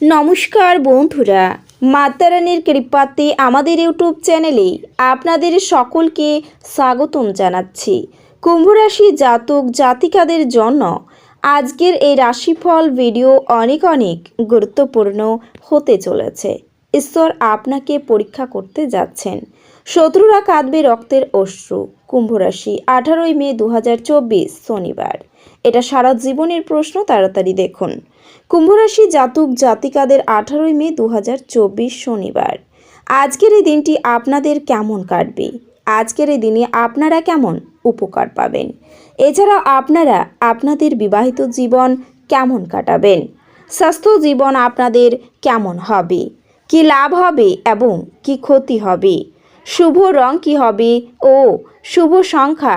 নমস্কার বন্ধুরা, মাতারানির কৃপাতে আমাদের ইউটিউব চ্যানেলে আপনাদের সকলকে স্বাগতম জানাচ্ছি। কুম্ভরাশি জাতক জাতিকাদের জন্য আজকের এই রাশিফল ভিডিও অনেক অনেক গুরুত্বপূর্ণ হতে চলেছে। ঈশ্বর আপনাকে পরীক্ষা করতে যাচ্ছেন। শত্রুরা কাঁদবে রক্তের অশ্রু। কুম্ভরাশি আঠারোই মে দু হাজার চব্বিশ শনিবার। এটা সারা জীবনের প্রশ্ন, তাড়াতাড়ি দেখুন। কুম্ভরাশি জাতক জাতিকাদের আঠারোই মে দু হাজার চব্বিশ শনিবার। আজকের এই দিনটি আপনাদের কেমন কাটবে? আজকের এই দিনে আপনারা কেমন উপকার পাবেন? এছাড়াও আপনারা আপনাদের বিবাহিত জীবন কেমন কাটাবেন? স্বাস্থ্য জীবন আপনাদের কেমন হবে? কি লাভ হবে এবং কি ক্ষতি হবে? শুভ রং কি হবে ও শুভ সংখ্যা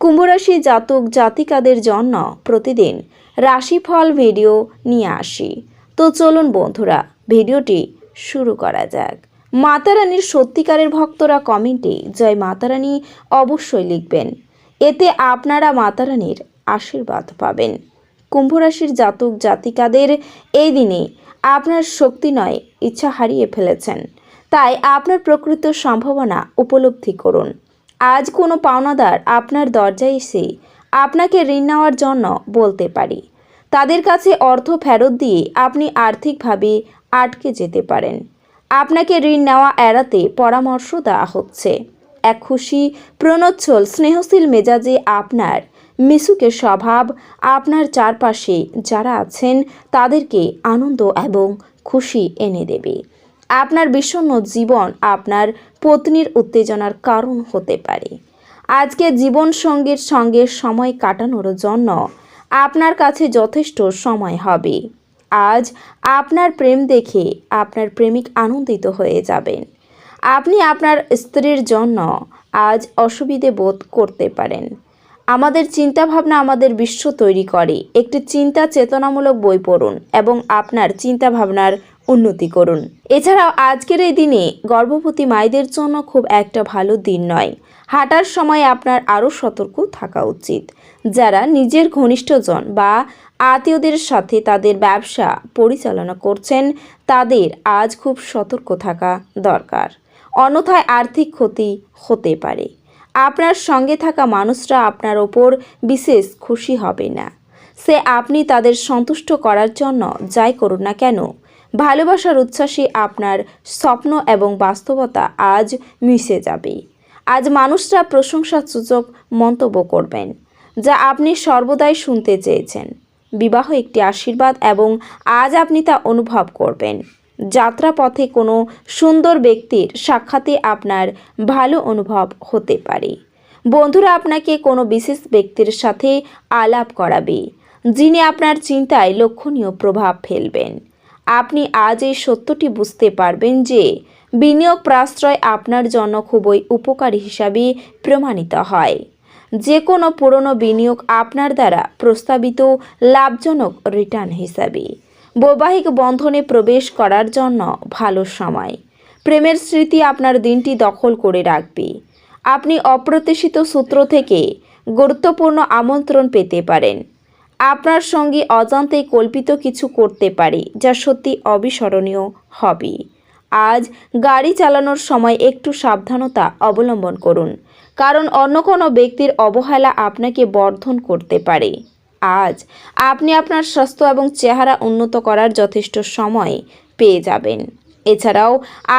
কুম্ভরাশি জাতক জাতিকাদের জন্য প্রতিদিন রাশিফল ভিডিও নিয়ে আসি। তো চলুন বন্ধুরা, ভিডিওটি শুরু করা যাক। মাতারানীর সত্যিকারের ভক্তরা কমেন্টে জয় মাতারানী অবশ্যই লিখবেন। এতে আপনারা মাতারানীর আশীর্বাদ পাবেন। কুম্ভরাশির জাতক জাতিকাদের এই দিনে আপনার শক্তি নয়, ইচ্ছা হারিয়ে ফেলেছেন। তাই আপনার প্রকৃত সম্ভাবনা উপলব্ধি করুন। আজ কোনো পাওনাদার আপনার দরজায় এসে আপনাকে ঋণ নেওয়ার জন্য বলতে পারি। তাদের কাছে অর্থ ফেরত দিয়ে আপনি আর্থিকভাবে আটকে যেতে পারেন। আপনাকে ঋণ নেওয়া এড়াতে পরামর্শ দেওয়া হচ্ছে। এক খুশি, প্রণোচ্ছল, স্নেহশীল মেজাজে আপনার মিশুকে স্বভাব, আপনার চারপাশে যারা আছেন তাদেরকে আনন্দ এবং খুশি এনে দেবে। আপনার বিষণ্ণ জীবন আপনার পত্নীর উত্তেজনার কারণ হতে পারে। আজকে জীবন সঙ্গীর সঙ্গে সময় কাটানোর জন্য আপনার কাছে যথেষ্ট সময় হবে। আজ আপনার প্রেম দেখে আপনার প্রেমিক আনন্দিত হয়ে যাবেন। আপনি আপনার স্ত্রীর জন্য আজ অসুবিধে বোধ করতে পারেন। আমাদের চিন্তাভাবনা আমাদের বিশ্ব তৈরি করে। একটি চিন্তা চেতনামূলক বই পড়ুন এবং আপনার চিন্তাভাবনার উন্নতি করুন। এছাড়াও আজকের এই দিনে গর্ভবতী মায়েদের জন্য খুব একটা ভালো দিন নয়। হাঁটার সময় আপনার আরও সতর্ক থাকা উচিত। যারা নিজের ঘনিষ্ঠজন বা আত্মীয়দের সাথে তাদের ব্যবসা পরিচালনা করছেন, তাদের আজ খুব সতর্ক থাকা দরকার। অন্যথায় আর্থিক ক্ষতি হতে পারে। আপনার সঙ্গে থাকা মানুষরা আপনার ওপর বিশেষ খুশি হবে না। সে আপনি তাদের সন্তুষ্ট করার জন্য যাই করুন না কেন ভালোবাসার উচ্ছ্বাসে আপনার স্বপ্ন এবং বাস্তবতা আজ মিশে যাবে। আজ মানুষরা প্রশংসাসূচক মন্তব্য করবেন, যা আপনি সর্বদাই শুনতে চেয়েছেন। বিবাহ একটি আশীর্বাদ এবং আজ আপনি তা অনুভব করবেন। যাত্রাপথে কোনো সুন্দর ব্যক্তির সাক্ষাতে আপনার ভালো অনুভব হতে পারে। বন্ধুরা আপনাকে কোনো বিশেষ ব্যক্তির সাথে আলাপ করাবে, যিনি আপনার চিন্তায় লক্ষণীয় প্রভাব ফেলবেন। আপনি আজ এই সত্যটি বুঝতে পারবেন যে বিনিয়োগ প্রাশ্রয় আপনার জন্য খুবই উপকারী হিসাবে প্রমাণিত হয়। যে কোনো পুরনো বিনিয়োগ আপনার দ্বারা প্রস্তাবিত লাভজনক রিটার্ন হিসাবে। বৈবাহিক বন্ধনে প্রবেশ করার জন্য ভালো সময়। প্রেমের স্মৃতি আপনার দিনটি দখল করে রাখবে। আপনি অপ্রত্যাশিত সূত্র থেকে গুরুত্বপূর্ণ আমন্ত্রণ পেতে পারেন। আপনার সঙ্গে অজান্তেই কল্পিত কিছু করতে পারে, যা সত্যি অবিস্মরণীয় হবে। আজ গাড়ি চালানোর সময় একটু সাবধানতা অবলম্বন করুন, কারণ অন্য কোনো ব্যক্তির অবহেলা আপনাকে বর্ধন করতে পারে। আজ আপনি আপনার স্বাস্থ্য এবং চেহারা উন্নত করার যথেষ্ট সময় পেয়ে যাবেন। এছাড়াও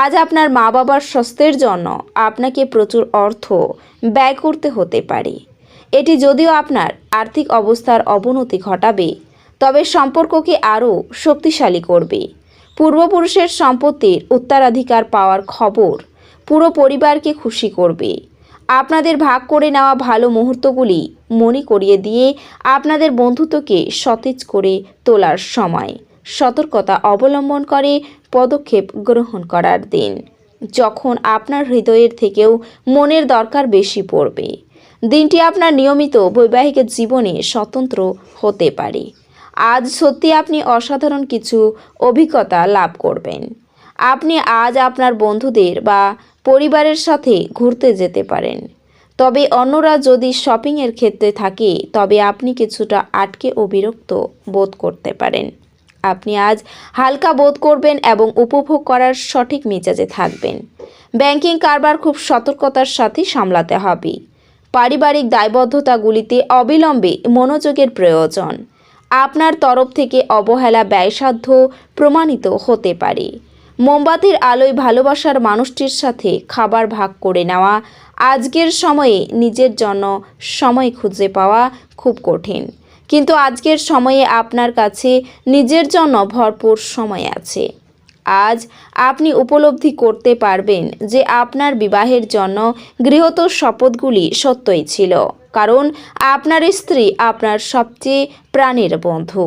আজ আপনার মা বাবার স্বাস্থ্যের জন্য আপনাকে প্রচুর অর্থ ব্যয় করতে হতে পারে। এটি যদিও আপনার আর্থিক অবস্থার অবনতি ঘটাবে, তবে সম্পর্ককে আরও শক্তিশালী করবে। পূর্বপুরুষের সম্পত্তির উত্তরাধিকার পাওয়ার খবর পুরো পরিবারকে খুশি করবে। আপনাদের ভাগ করে নেওয়া ভালো মুহূর্তগুলি মনে করিয়ে দিয়ে আপনাদের বন্ধুত্বকে সতেজ করে তোলার সময় সতর্কতা অবলম্বন করে পদক্ষেপ গ্রহণ করার দিন। যখন আপনার হৃদয়ের থেকেও মনের দরকার বেশি পড়বে। দিনটি আপনার নিয়মিত বৈবাহিক জীবনে স্বতন্ত্র হতে পারে। আজ সত্যি আপনি অসাধারণ কিছু অভিজ্ঞতা লাভ করবেন। আপনি আজ আপনার বন্ধুদের বা পরিবারের সাথে ঘুরতে যেতে পারেন। তবে অন্যরা যদি শপিংয়ের ক্ষেত্রে থাকে, তবে আপনি কিছুটা আটকে ও বিরক্ত বোধ করতে পারেন। আপনি আজ হালকা বোধ করবেন এবং উপভোগ করার সঠিক মেজাজে থাকবেন। ব্যাংকিং কারবার খুব সতর্কতার সাথে সামলাতে হবে। পারিবারিক দায়বদ্ধতাগুলিতে অবিলম্বে মনোযোগের প্রয়োজন। আপনার তরফ থেকে অবহেলা ব্যয়সাধ্য প্রমাণিত হতে পারে। মোমবাতির আলোয় ভালোবাসার মানুষটির সাথে খাবার ভাগ করে নেওয়া, আজকের সময়ে নিজের জন্য সময় খুঁজে পাওয়া খুব কঠিন। কিন্তু আজকের সময়ে আপনার কাছে নিজের জন্য ভরপুর সময় আছে। আজ আপনি উপলব্ধি করতে পারবেন যে আপনার বিবাহের জন্য গৃহত শপথগুলি সত্যই ছিল, কারণ আপনার স্ত্রী আপনার সবচেয়ে প্রাণের বন্ধু।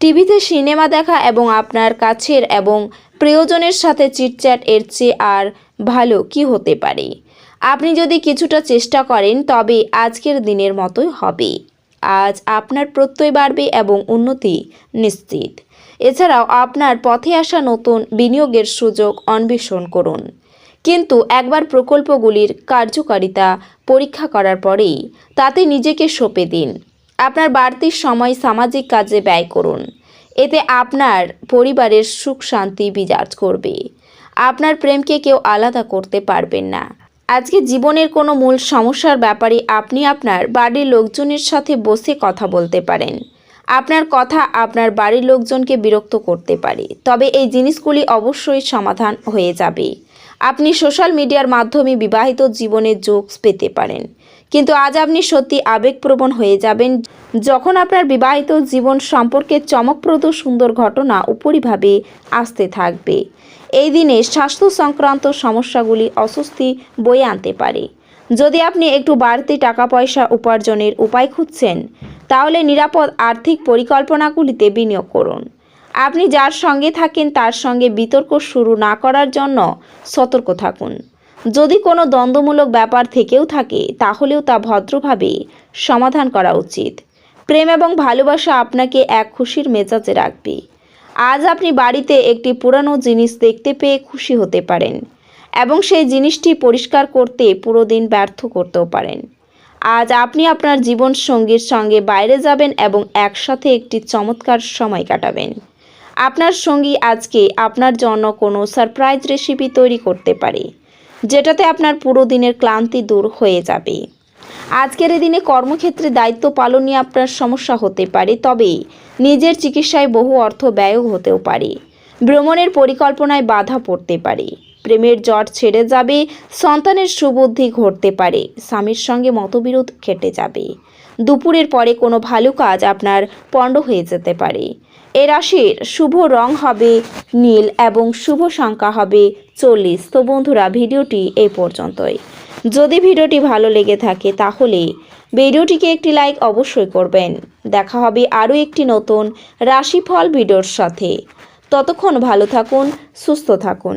টিভিতে সিনেমা দেখা এবং আপনার কাছের এবং প্রিয়জনের সাথে চিটচ্যাট এর চেয়ে আর ভালো কি হতে পারে? আপনি যদি কিছুটা চেষ্টা করেন, তবে আজকের দিনের মতোই হবে। আজ আপনার প্রত্যয় বাড়বে এবং উন্নতি নিশ্চিত। এছাড়াও আপনার পথে আসা নতুন বিনিয়োগের সুযোগ অন্বেষণ করুন। কিন্তু একবার প্রকল্পগুলির কার্যকারিতা পরীক্ষা করার পরেই তাতে নিজেকে সঁপে দিন। আপনার বাড়তি সময় সামাজিক কাজে ব্যয় করুন। এতে আপনার পরিবারের সুখ শান্তি বিরাজ করবে। আপনার প্রেমকে কেউ আলাদা করতে পারবেন না। আজকে জীবনের কোনো মূল সমস্যার ব্যাপারে আপনি আপনার বাড়ির লোকজনের সাথে বসে কথা বলতে পারেন। আপনার কথা আপনার বাড়ির লোকজনকে বিরক্ত করতে পারে। তবে এই জিনিসগুলি অবশ্যই সমাধান হয়ে যাবে। আপনি সোশ্যাল মিডিয়ার মাধ্যমে বিবাহিত জীবনের যোগ পেতে পারেন। কিন্তু আজ আপনি সত্যি আবেগপ্রবণ হয়ে যাবেন যখন আপনার বিবাহিত জীবন সম্পর্কে চমকপ্রদ সুন্দর ঘটনা উপরিভাবে আসতে থাকবে। এই দিনে স্বাস্থ্য সংক্রান্ত সমস্যাগুলি অস্বস্তি বয়ে আনতে পারে। যদি আপনি একটু বাড়তি টাকা পয়সা উপার্জনের উপায় খুঁজছেন তাহলে নিরাপদ আর্থিক পরিকল্পনাগুলিতে বিনিয়োগ করুন। আপনি যার সঙ্গে থাকেন তার সঙ্গে বিতর্ক শুরু না করার জন্য সতর্ক থাকুন। যদি কোনো দ্বন্দ্বমূলক ব্যাপার থেকেও থাকে, তাহলেও তা ভদ্রভাবে সমাধান করা উচিত। প্রেম এবং ভালোবাসা আপনাকে এক খুশির মেজাজে রাখবে। আজ আপনি বাড়িতে একটি পুরানো জিনিস দেখতে পেয়ে খুশি হতে পারেন এবং সেই জিনিসটি পরিষ্কার করতে পুরো দিন ব্যর্থ করতেও পারেন। আজ আপনি আপনার জীবন সঙ্গীর সঙ্গে বাইরে যাবেন এবং একসাথে একটি চমৎকার সময় কাটাবেন। আপনার সঙ্গী আজকে আপনার জন্য কোনো সারপ্রাইজ রেসিপি তৈরি করতে পারে, যেটাতে আপনার পুরো দিনের ক্লান্তি দূর হয়ে যাবে। আজকের এই দিনে কর্মক্ষেত্রে দায়িত্ব পালন নিয়ে আপনার সমস্যা হতে পারে, তবে নিজের চিকিৎসায় বহু অর্থ ব্যয়ও হতেও পারে। ভ্রমণের পরিকল্পনায় বাধা পড়তে পারে। প্রেমের জট ছেড়ে যাবে, সন্তানের সুবুদ্ধি ঘটতে পারে, স্বামীর সঙ্গে মতবিরোধ কেটে যাবে। দুপুরের পরে কোনো ভালো কাজ আপনার পণ্ড হয়ে যেতে পারে। এ রাশির শুভ রং হবে নীল এবং শুভ সংখ্যা হবে চল্লিশ। তো বন্ধুরা, ভিডিওটি এই পর্যন্তই। যদি ভিডিওটি ভালো লেগে থাকে তাহলে ভিডিওটিকে একটি লাইক অবশ্যই করবেন। দেখা হবে আরও একটি নতুন রাশিফল ভিডিওর সাথে। ততক্ষণ ভালো থাকুন, সুস্থ থাকুন।